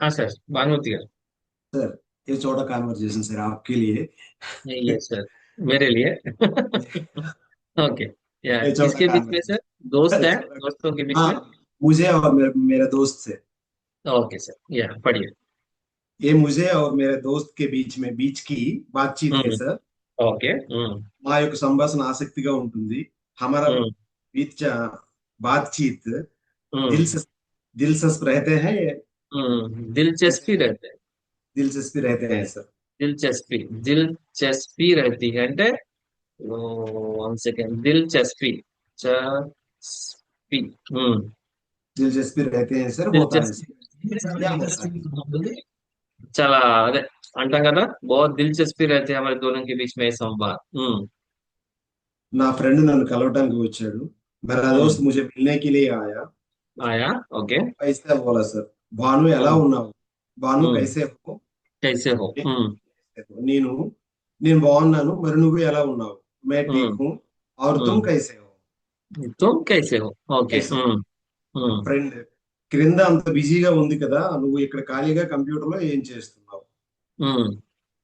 हाँ sir भानुतिया sir ये छोटा कॉन्वर्जेशन सर आपके लिए। नहीं ये सर मेरे लिए। ओके या इसके बीच में सर दोस्त है दोस्तों के बीच हाँ, में। मुझे और मेरे, मेरे दोस्त से। ओके सर या पढ़िए ये मुझे और मेरे दोस्त के बीच में बीच की बातचीत है हम्म, सर। ओके हम्म। हाँ, మా యొక్క संभाषण आसक्ति का हमारा हम्म। बीच हाँ, बातचीत दिल से दिल से रहते हैं दिलचस्पी रहते हैं दिलचस्पी रहते हैं सर दिलचस्पी दिलचस्पी रहती है అంటే వన్ సెకండ్ दिलचस्पी चस्पी ఉమ్, दिलचस्पी रहते हैं सर होता है दिलचस्पी सर क्या होता है చాలా అదే అంటాం కదా बहुत दिलचस्पी रहती है हमारे दोनों के बीच में ये संवाद ఉమ్, నా ఫ్రెండ్ నన్ను కలవటానికి వచ్చాడు मेरा ఉమ్, दोस्त मुझे मिलने के लिए आया आया ఓకే ऐसा बोला सर భాను ఎలా ఉమ్, ఉన్నావు భాను ఉమ్, కైసే హో कैसे हो ఉమ్, నేను నేను బాగున్నాను మరి నువ్వు ఎలా ఉన్నావు मैं ठीक ఉమ్, हूँ और तुम ఉమ్, कैसे हो तुम कैसे हो ఓకే कैसे ఉమ్, ఉమ్, ఫ్రెండ్ క్రింద అంత బిజీగా ఉంది కదా నువ్వు ఇక్కడ ఖాళీగా కంప్యూటర్ లో ఏం చేస్తున్నావు ఉమ్,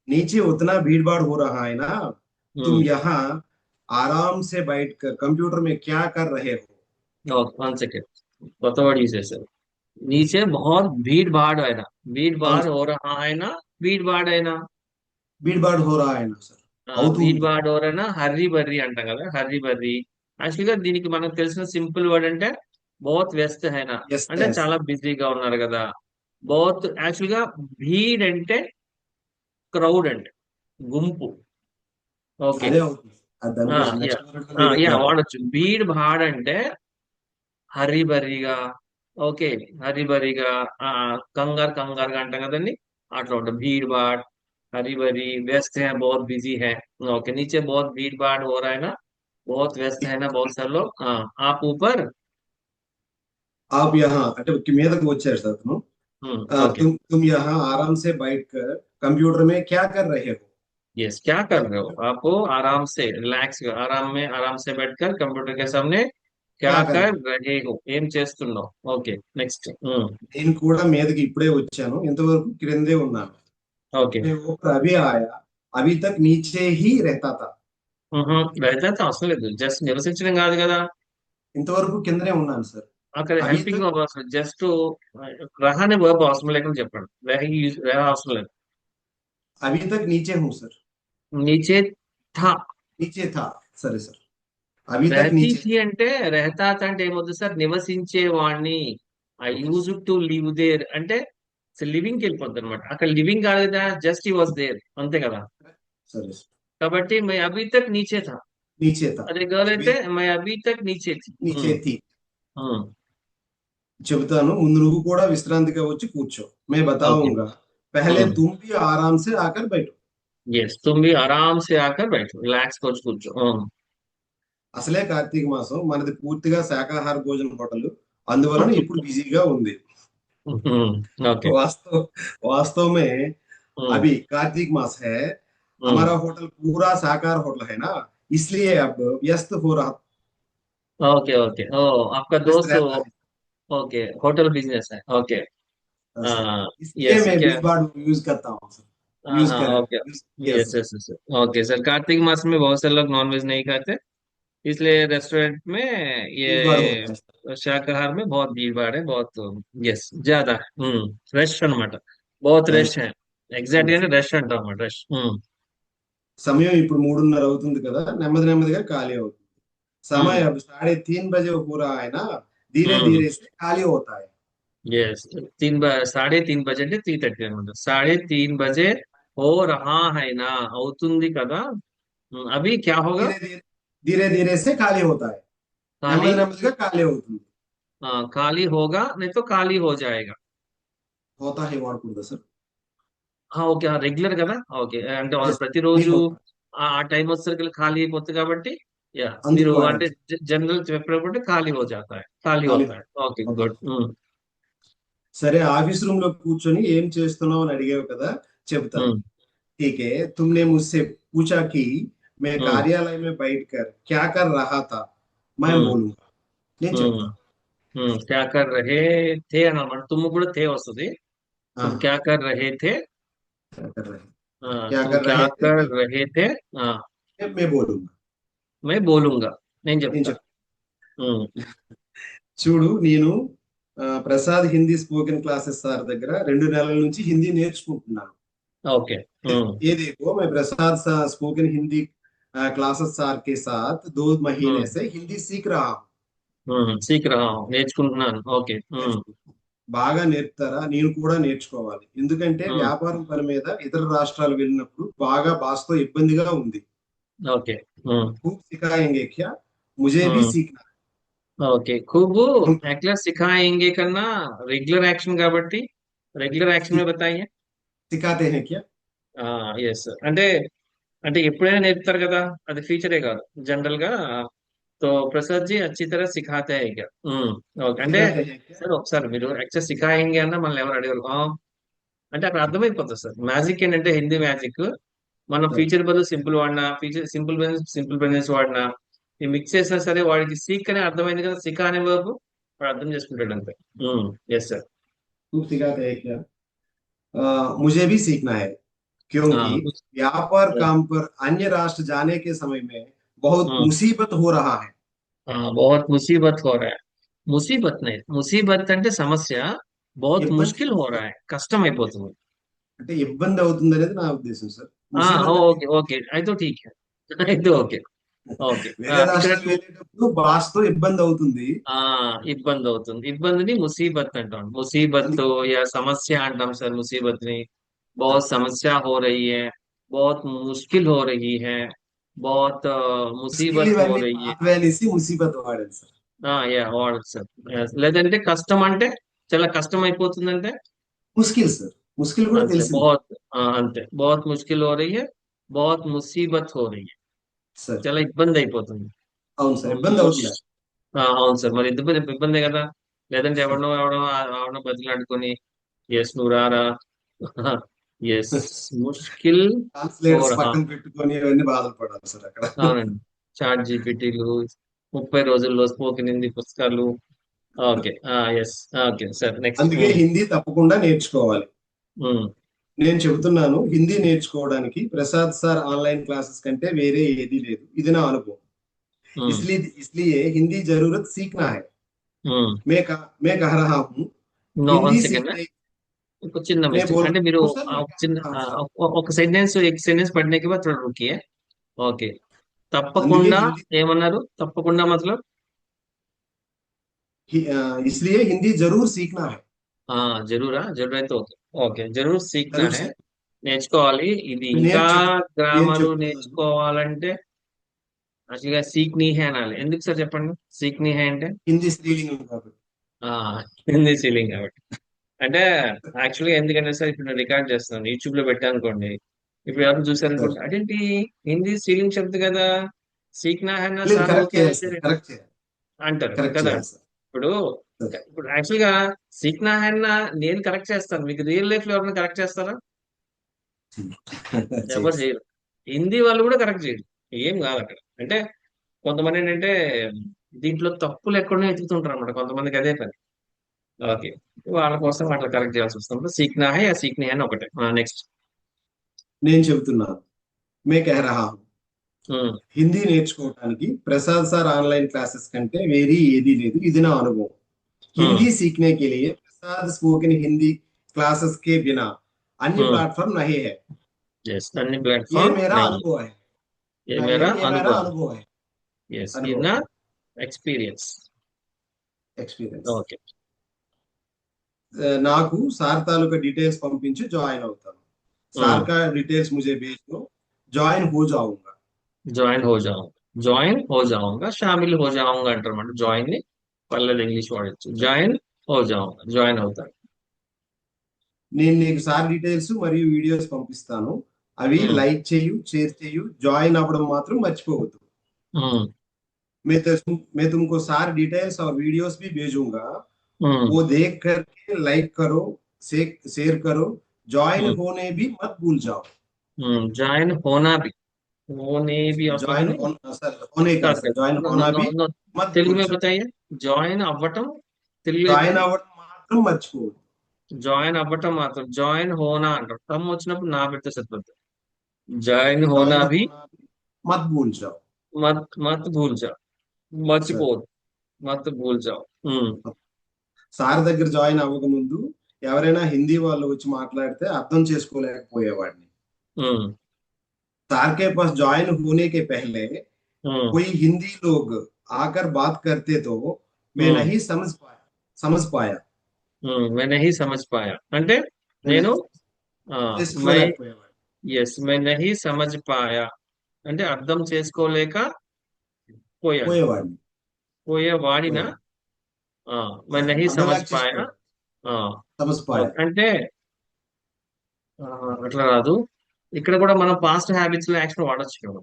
नीचे उतना भीड़ भाड़ हो रहा है ना तुम ఉమ్. यहाँ आराम से बैठकर कंप्यूटर में क्या कर रहे हो वन सेकेंड కొత్త వర్డ్ యూజ్ చేశారు नीचे बहुत भीड़ भाड़ है ना भीड़ అవును भाड़ సార్ हो रहा है ना भीड़ भाड़ है ना भीड़ भाड़ हो रहा है ना సార్ ఆ, అవుతూ భీడ్ ఉంది బాడ్ ఓర్ అయినా హర్రీ బర్రీ అంటాం కదా హర్రీ బర్రీ యాక్చువల్ గా దీనికి మనకు తెలిసిన సింపుల్ వర్డ్ అంటే బోత్ వ్యస్త హైనా ఎస్ అంటే ఎస్ చాలా బిజీగా ఉన్నారు కదా బోత్ యాక్చువల్ గా భీడ్ అంటే క్రౌడ్ అంటే గుంపు ఓకే అదే అవుతుంది అది దాని ఆ, గురించి యా నెక్స్ట్ వర్డ్ కూడా ఆ, ఇదే యా కావాలి వాడొచ్చు భీడ్ భాడ్ అంటే హర్రీ బర్రీగా ओके हरी बरी कंगार कंगार అంటాం కదండీ! అట్లా ఉంటుంది. भीड़-भाड़, हरी बरी व्यस्त है, बहुत बिज़ी है। ओके, नीचे बहुत भीड़-भाड़ हो रहा है ना? बहुत व्यस्त है ना बहुत सारे लोग? आप ऊपर? आप यहाँ అంటే तुम तुम यहाँ आराम से बैठ कर कंप्यूटर में क्या कर रहे हो? यस, yes, क्या कर रहे हो? आपको आराम से रिलैक्स आराम में आराम से बैठकर कंप्यूटर के सामने ఏం చేస్తున్నావు? Okay next hmm. నేను కూడా మీదకి ఇప్పుడే వచ్చాను. ఇంతవరకు క్రిందే ఉన్నాను. ఓకే అభి ఆయా అవి తక్ నీచే హి రెతాత mm-hmm. రెతాత అవసరం లేదు. జస్ట్ నివసించడం కాదు కదా. ఇంతవరకు కిందనే ఉన్నాను సార్ అక్కడ హెల్పింగ్ అవసరం జస్ట్ రహ బాబు అవసరం లేకుండా చెప్పండి. రహ అవసరం లేదు. అవి తక్ నీచే హు సార్ నీచే థా. నీచే థా. సరే సార్ అవి అంటే రెహతాత్ అంటే ఏమవుతుంది సార్ నివసించే వాడిని I use to live there అంటే లివింగ్కి వెళ్ళిపోద్ది అనమాట అక్కడ లివింగ్ కాదు జస్ట్ ఈ వాజ్ దేర్ అంతే కదా? కాబట్టి మై అభి తక్ నీచే థా నీచే థా అదే గర్ల్ అయితే మై అభి తక్ నీచే నీచే థీ చెబుతాను ముందు నువ్వు కూడా విశ్రాంతిగా వచ్చి కూర్చో. మే బతావుంగా పహలే తుమ్ ఆరామ్ సే ఆకర్ బైఠో ఎస్ తుమ్ భీ ఆరామ్ సే ఆకర్ బైఠో రిలాక్స్గా వచ్చి కూర్చో అసలే కార్తీక మాసం మనది పూర్తిగా శాకాహార భోజన హోటల్ అందువలన ఇప్పుడు బిజీగా ఉంది ఉమ్, ఓకే वास्तव वास्तव में ఉమ్, अभी कार्तिक मास है ఉమ్, हमारा होटल पूरा शाकाहार होटल है ना इसलिए अब व्यस्त हो रहा ओके ओके ओ आपका व्यस्त दोस्त रहता है ओके होटल बिजनेस है ओके हाँ, सर हाँ इसलिए यस मैं क्या बीच बार यूज करता हूँ सर हाँ यूज हाँ कर okay use yes yes yes yes okay sir Kartik मास में बहुत से लोग नॉन वेज नहीं खाते इसलिए रेस्टोरेंट में ये शाकाहार में बहुत भीड़ भाड़ है बहुत यस ज़्यादा हम्म रेस्टोरेंट मतलब बहुत रश है एग्जैक्ट रेस्टोरेंट मतलब हम्म। समय इप्पुडु मूडुन्नर अवुतुंदि कदा खाली समय साढ़े तीन बजे पूरा आए ना धीरे धीरे से खाली होता है यस तीन साढ़े तीन बजे ने तीन साढ़े तीन बजे हो रहा है ना अवतुंदी कदा अभी क्या होगा धीरे धीरे धीरे धीरे धीरे धीरे से खाली होता है ఖాళీ నెమ్మది నెమ్మదిగా ఖాళీ అవుతుంది ఆ, ఖాళీ होगा नहीं तो ఖాళీ हो जाएगा होता है వాడకూడదా సార్ ఆ, ఓకే రెగ్యులర్ కదా ఓకే అంటే వాళ్ళు Yes, ప్రతిరోజు నేను ఆ టైం వచ్చేసరికి ఖాళీ అయిపోతుంది కాబట్టి యా అందుకు మీరు వాడాను అంటే జనరల్ చెప్పినప్పుడు ఖాళీ हो जाता है ఖాళీ ఖాళీ होता है ఓకే అవుతుంది గుడ్ సరే ఆఫీస్ రూమ్ లో కూర్చొని ఏం చేస్తున్నావు అని అడిగావు కదా చెబుతాను ठीक है तुमने मुझसे पूछा कि मैं हम्म। कार्यालय में बैठकर क्या कर रहा था मैं हम्म। बोलूंगा నేను చెప్తాను क्या कर रहे थे అన్నమాట తుమ్ము కూడా తే వస్తుంది हाँ तुम क्या कर रहे थे क्या कर रहे हैं हाँ, क्या तुम कर क्या रहे थे कर मैं रहे थे हाँ मैं बोलूंगा मैं बोलूंगा నేను నేను చెప్తా చెప్తాను ఉమ్, చూడు నేను ఆ, Prasad Hindi spoken classes sir దగ్గర రెండు నెలల నుంచి హిందీ నేర్చుకుంటున్నాను ఓకే ఉమ్, ये देखो मैं प्रसाद सा स्पोकन हिंदी क्लासेस सार के साथ दो महीने ఉమ్, से हिंदी सीख रहा हूँ ఉమ్, సీక్ రహా హూं. నేర్చుకుంటున్నాను ఓకే ఉమ్, నేర్చుకుంటున్నాను. బాగా నేర్పుతారా నేను కూడా నేర్చుకోవాలి ఎందుకంటే ఉమ్, వ్యాపారం పని మీద ఇతర రాష్ట్రాలు వెళ్ళినప్పుడు బాగా భాషతో ఇబ్బందిగా ఉంది ఓకే ఉమ్, खूब सिखाएंगे क्या मुझे भी ఉమ్, सीखना ఓకే खूब है तुम యాక్చువల్గా సిఖాయింగే కన్నా రెగ్యులర్ యాక్షన్ కాబట్టి రెగ్యులర్ యాక్షన్ में बताइए सिखाते हैं क्या ఎస్ అంటే అంటే ఎప్పుడైనా నేర్పుతారు కదా అది ఫీచరే కాదు జనరల్ గా తో ప్రసాద్ జీ అచ్చి తర సిఖాతే హై క్యా ఉమ్, ఓకే అంటే सिखाते हैं क्या సార్ ఒకసారి మీరు యాక్చువల్ సిఖాయింగే అన్న మనల్ని ఎవరు అడగరు ఆ, అంటే అక్కడ అర్థమైపోతుంది సార్ మ్యాజిక్ ఏంటంటే హిందీ మ్యాజిక్ మనం సరే ఫీచర్ బదులు సింపుల్ వాడినా ఫీచర్ సింపుల్ సింపుల్ ప్రెజెన్స్ వాడినా ఈ మిక్స్ చేసినా సరే వాడికి సీక్ అనే అర్థమైంది కదా సిక్ అనే వర్బ్ వాడు అర్థం చేసుకుంటాడు అంతే ఎస్ సార్ खूब सिखाते हैं क्या आ, मुझे भी सीखना है क्योंकि व्यापार काम पर अन्य राष्ट्र जाने के समय में बहुत हाँ। मुसीबत हो रहा है बहुत मुसीबत हो रहा है ముసీబత్ नहीं ముసీబత్ అంటే సమస్య बहुत ఇబ్బంది. ముష్కిల్ हो रहा है కష్టం అయిపోతుంది అంటే ఇబ్బంది అవుతుంది అనేది నా ఉద్దేశం సార్ ఆ, ముసీబత్ అంటే ఓకే ఓకే అయితే ఠీక్ హై. అయితే ఓకే ఓకే ఆ, వేరే ఇక్కడ రాష్ట్రాలకు వెళ్ళేటప్పుడు భాషతో ఇబ్బంది అవుతుంది ఆ ఇబ్బంది అవుతుంది ఇబ్బందిని ముసీబత్ అంటాం ముసీబత్ या సమస్య అంటాం సార్ ముసీబత్ ని बहुत समस्या हो रही है बहुत मुश्किल हो रही है बहुत अ, मुसीबत हो ఇవన్నీ रही है పాతవే అనేసి ముసీబత్ వాడాను సార్ ఆ, యా వాడచ్చు సార్ Yes. లేదంటే కష్టం అంటే చాలా కష్టం అయిపోతుందంటే ముస్కిల్ సార్ ముస్కిల్ కూడా అంతే తెలిసింది बहुत ఆ, అంతే बहुत मुश्किल हो रही है बहुत मुसीबत हो रही है సార్ చాలా ఇబ్బంది అయిపోతుంది అవును సార్ ఇబ్బంది అవుతుంది ఆ, అవును సార్ మరి ఇబ్బంది ఇబ్బందే కదా లేదంటే ఎవడో ఎవడో ఎవడో బతిలాడుకొని ఎస్ నువ్వు రారా ఎస్ ముష్కిల్ ట్రాన్స్లేటర్స్ ఓహ్, పక్కన పెట్టుకొని అవన్నీ బాధపడాలి సార్ అక్కడ అవునండి చాట్ జీపీటీలు ముప్పై రోజుల్లో స్పోకెన్ హిందీ పుస్తకాలు okay yes okay sir next అందుకే హిందీ తప్పకుండా నేర్చుకోవాలి నేను చెబుతున్నాను హిందీ నేర్చుకోవడానికి ప్రసాద్ సార్ ఆన్లైన్ క్లాసెస్ కంటే వేరే ఏదీ లేదు ఇది నా అనుభవం इसलिए इसलिए हिंदी जरूरत सीखना है मैं कह, मैं कह रहा हूँ నో వన్ हिंदी సెకండ్ सीखने उनको चिन्ह అంటే మీరు ఒక సెంటెన్స్ ఒక సెంటెన్స్ పడనేకి బాద్ थोड़ा ఓకే. తప్పకుండా ఏమన్నారు? తప్పకుండా मतलब इसलिए हिंदी जरूर सीखना है हाँ जरूर అయితే ఓకే. ఓకే. జరూర్ సీఖనా నేర్చుకోవాలి. ఇది ఇంకా గ్రామర్ నేర్చుకోవాలంటే యాక్చువల్గా సీక్నీ హే అనాలి. ఎందుకు సార్ చెప్పండి? సీక్నీ హే అంటే? హిందీ సీలింగ్ కాబట్టి. హిందీ సీలింగ్ కాబట్టి. అంటే యాక్చువల్గా ఎందుకంటే సార్ ఇప్పుడు నేను రికార్డ్ చేస్తున్నాను యూట్యూబ్లో పెట్టాను అనుకోండి. ఇప్పుడు ఎవరు చూసారనుకోండి అదేంటి? హిందీ సీలింగ్ చెప్తుంది కదా సీక్నా అంటారు కదా. ఇప్పుడు ఇప్పుడు యాక్చువల్గా సీక్నా హై అన్న నేను కరెక్ట్ చేస్తాను. మీకు రియల్ లైఫ్లో ఎవరైనా కరెక్ట్ చేస్తారా? ఎవరు చేయరు. హిందీ వాళ్ళు కూడా కరెక్ట్ చేయరు. ఏం కాదు అక్కడ. అంటే కొంతమంది ఏంటంటే దీంట్లో తప్పులు ఎక్కడో ఎత్తుకుతుంటారు అనమాట కొంతమందికి అదే పని. ఓకే వాళ్ళ కోసం అట్లా కరెక్ట్ చేయాల్సి వస్తుంది సీక్నా హై ఆ సీక్నా హై అని ఒకటే నెక్స్ట్ నేను చెబుతున్నాను మే కహ రహా హూ హిందీ నేర్చుకోవడానికి ప్రసాద్ సార్ ఆన్లైన్ క్లాసెస్ కంటే వేరే ఏదీ లేదు ఇది నా అనుభవం हिंदी सीखने के लिए प्रसाद स्पोकन हिंदी क्लासेस के बिना अन्य हम्म। प्लेटफॉर्म नहीं है ఎస్ అన్ని ये ప్లాట్ఫామ్ मेरा अनुभव है ये ये मेरा मेरा అనుభవం अनुभव है ఎస్ అనుభవం. ఇది నా ఎక్స్పీరియన్స్ एक्सपीरियंस ఓకే నాకు సార్ తాలూకా డీటెయిల్స్ పంపించి జాయిన్ అవుతాను. Sir hmm. కా డీటెయిల్స్ ముజే బేస్లో జాయిన్ హో जाऊंगा జాయిన్ हो जाऊंगा జాయిన్ హో जाऊंगा షామిల్ హో जाऊंगा అంటారు జాయిన్ని పల్లెలు ఇంగ్లీష్ వాడచ్చు. జాయిన్ हो जाऊंगा జాయిన్ అవుతాడు నేను నీకు సార్ డీటెయిల్స్ మరియు వీడియోస్ పంపిస్తాను. అవి hmm. లైక్ చేయు షేర్ చేయు జాయిన్ అవ్వడం మాత్రం మర్చిపోవద్దు. मैं तुमको सार डिटेल्स और वीडियोस भी भेजूंगा वो देख करके लाइक करो से, शेयर करो। ज्वाइन होने भी मत भूल जाओ। ज्वाइन होना भी। होने भी ज्वाइन होने का ज्वाइन होना भी मत तेलुगु में बताइए। జాయిన్ అవ్వటం ज्वाइन జాయిన్ అవ్వటం మాత్రం మర్చిపోదు జాయిన్ అవ్వటం మాత్రం జాయిన్ హోనా అంటారు టమ్ వచ్చినప్పుడు నా పెడితే సరిపోద్ది జాయిన్ హోనా भी मत भूल जाओ। मत मत भूल जाओ। మర్చిపోదు मत भूल जाओ। సార్ దగ్గర జాయిన్ అవ్వక ముందు ఎవరైనా హిందీ వాళ్ళు వచ్చి మాట్లాడితే అర్థం చేసుకోలేకపోయేవాడిని ఉమ్, సార్ के पास ज्वाइन होने के पहले ఉమ్, कोई हिंदी लोग आकर बात करते तो मैं हम्म। नहीं समझ पाया समझ पाया ఉమ్, मैं नहीं समझ पाया అంటే నేను ఆ, मैं చేసుకోలేకపోయేవాడిని ఎస్ मैं नहीं समझ पाया అంటే అర్థం చేసుకోలేక పోయా పోయేవాడిని పోయే వాడిన ఆ, మరి నహి समझ పాయ అంటే అట్లా రాదు. ఇక్కడ కూడా మనం పాస్ట్ హ్యాబిట్స్లో యాక్చువల్ వాడచ్చు కదా.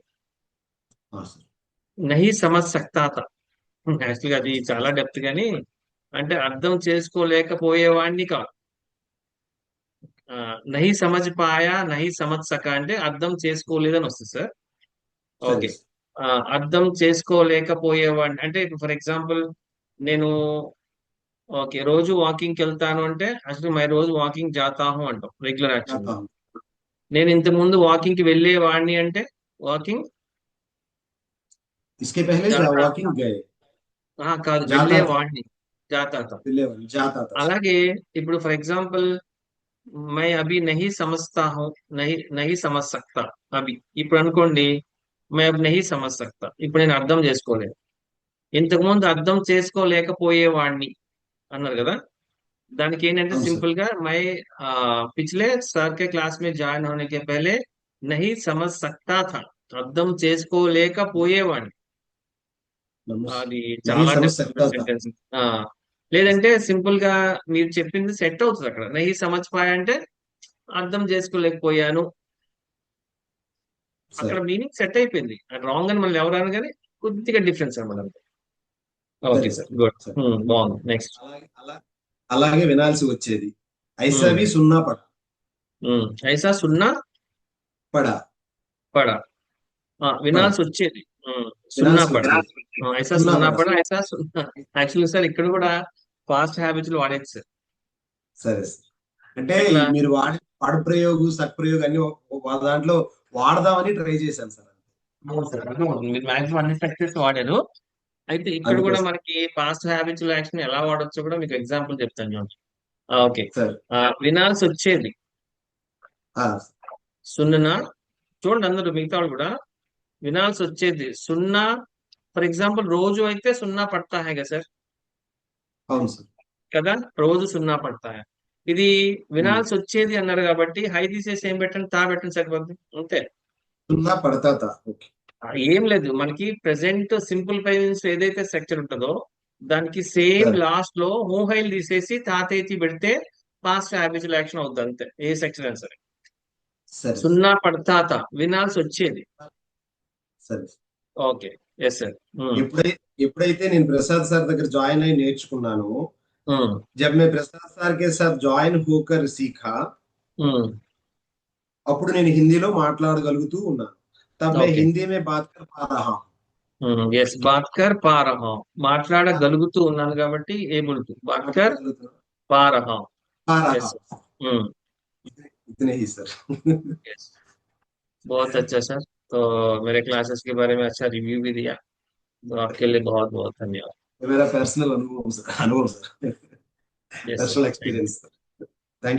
నహి సమజ్ సక్తాత యాక్చువల్గా అది చాలా డెప్త్ కానీ అంటే అర్థం చేసుకోలేకపోయేవాడిని కాదు. నహి సమజ్ పాయ నహి సమజ్ సక అంటే అర్థం చేసుకోలేదని వస్తుంది సార్. ఓకే. అర్థం చేసుకోలేకపోయేవాడిని అంటే ఫర్ ఎగ్జాంపుల్ నేను ఓకే రోజు వాకింగ్కి వెళ్తాను అంటే అసలు మై రోజు వాకింగ్ జాతాహు అంటాం రెగ్యులర్ యాక్షన్ जाता हूँ నేను ఇంత ముందు వాకింగ్ కి వెళ్ళేవాడిని అంటే వాకింగ్ इसके पहले जाता वॉकिंग गए కాదు జాతా వెళ్ళేవాడిని జాతాత दिल्ली जाता था అలాగే ఇప్పుడు ఫర్ ఎగ్జాంపుల్ మై అభి నహి సమజ్తా హూ నహి నహి సమజ్ సక్తా అభి ఇప్పుడు అనుకోండి మై అభి నహి సమజ్ సక్తా ఇప్పుడు నేను అర్థం చేసుకోలేను ఇంతకుముందు అర్థం చేసుకోలేకపోయేవాడిని అన్నారు కదా? దానికి ఏంటంటే సింపుల్గా మై పిచ్లే సార్ కే క్లాస్ మే జాయిన్ హోనే పేలే నహి సమజ్ సక్తా థా అర్థం చేసుకోలేకపోయేవాడిని అది చాలా సెంటెన్స్ లేదంటే సింపుల్గా మీరు చెప్పింది సెట్ అవుతుంది అక్కడ. నహి సమజ్ అంటే అర్థం చేసుకోలేకపోయాను. అక్కడ మీనింగ్ సెట్ అయిపోయింది. రాంగ్ అని మనం అని కానీ కొద్దిగా డిఫరెన్స్ అనమాట ఓకే సార్ గుడ్ సార్. బాగుంది. నెక్స్ట్ అలాగే వినాల్సి వచ్చేది. ఐసావి hmm. సున్నా పడ. Hmm. ఐసా సున్నా? పడ. పడ. వినాల్సి వచ్చేది. సున్నా పడ. ఐసా సున్నా పడ. ఐసా సున్నా. యాక్చువల్లీ సార్ ఇక్కడ కూడా ఫాస్ట్ హ్యాబిట్స్లో వాడేది సార్ సరే సార్. అంటే మీరు వాడి పడ ప్రయోగం సక్ ప్రయోగం అన్ని దాంట్లో వాడదామని ట్రై చేశాను సార్ మీరు మాక్సిమం అన్ని సక్సెస్ వాడారు. అయితే ఇక్కడ కూడా అందుకోసం మనకి పాస్ట్ హ్యాబిట్స్లో యాక్షన్ ఎలా వాడొచ్చో కూడా మీకు ఎగ్జాంపుల్ చెప్తాను చూడండి. ఆ, ఓకే. సార్. ఆ, వినాల్సి వచ్చేది. ఆ, సున్నా చూడండి అందరూ మిగతా వాళ్ళు కూడా. వినాల్సి వచ్చేది. సున్నా ఫర్ ఎగ్జాంపుల్ రోజు అయితే సున్నా పడతా హై కదా సార్? అవును సార్. కదా? రోజు సున్నా పడతా హై ఇది. వినాల్సి వచ్చేది అన్నారు కాబట్టి హై తీసేసి ఏం పెట్టండి? తా పెట్టండి సరిపోద్ది. అంతే. సున్నా పడతా తా. ఓకే. ఏం లేదు. మనకి ప్రెసెంట్ సింపుల్ ఫైనాన్స్ ఏదైతే స్ట్రక్చర్ ఉంటుందో దానికి సేమ్ లాస్ట్లో మోహైల్ తీసేసి తాతేతి పెడితే ఫాస్ట్ హ్యాబిచువల్ యాక్షన్ అవుతుంది అంతే. ఏ సెక్షన్ అయినా సరే. సున్నా పడతాత వినాల్సి వచ్చేది. ఓకే. ఎస్ సార్ ఎప్పుడైతే నేను ప్రసాద్ సార్ దగ్గర జాయిన్ అయి నేర్చుకున్నాను. Hmm. జబ్ మే ప్రసాద్ సార్ కే సార్ జాయిన్ హోకర్ సీఖా. Hmm. అప్పుడు నేను హిందీలో మాట్లాడగలుగుతూ ఉన్నాను. తబ్ మే ఓకే హిందీ మే బాత్ కర్ పా రహా హూं ఎస్ బాత్కర్ పారహం మాట్లాడగలుగుతూ ఉన్నాను కాబట్టి ఏబుల్ టు బాత్కర్ మాట్లాడగలుగుతున్నాను పారహం పా రహా ఎస్ इतने ही सर यस बहुत अच्छा सर तो मेरे क्लासेस के बारे में अच्छा रिव्यू भी दिया तो आपके लिए बहुत बहुत धन्यवाद मेरा पर्सनल अनुभव सर अनुभव sir yes personal sir thank experience sir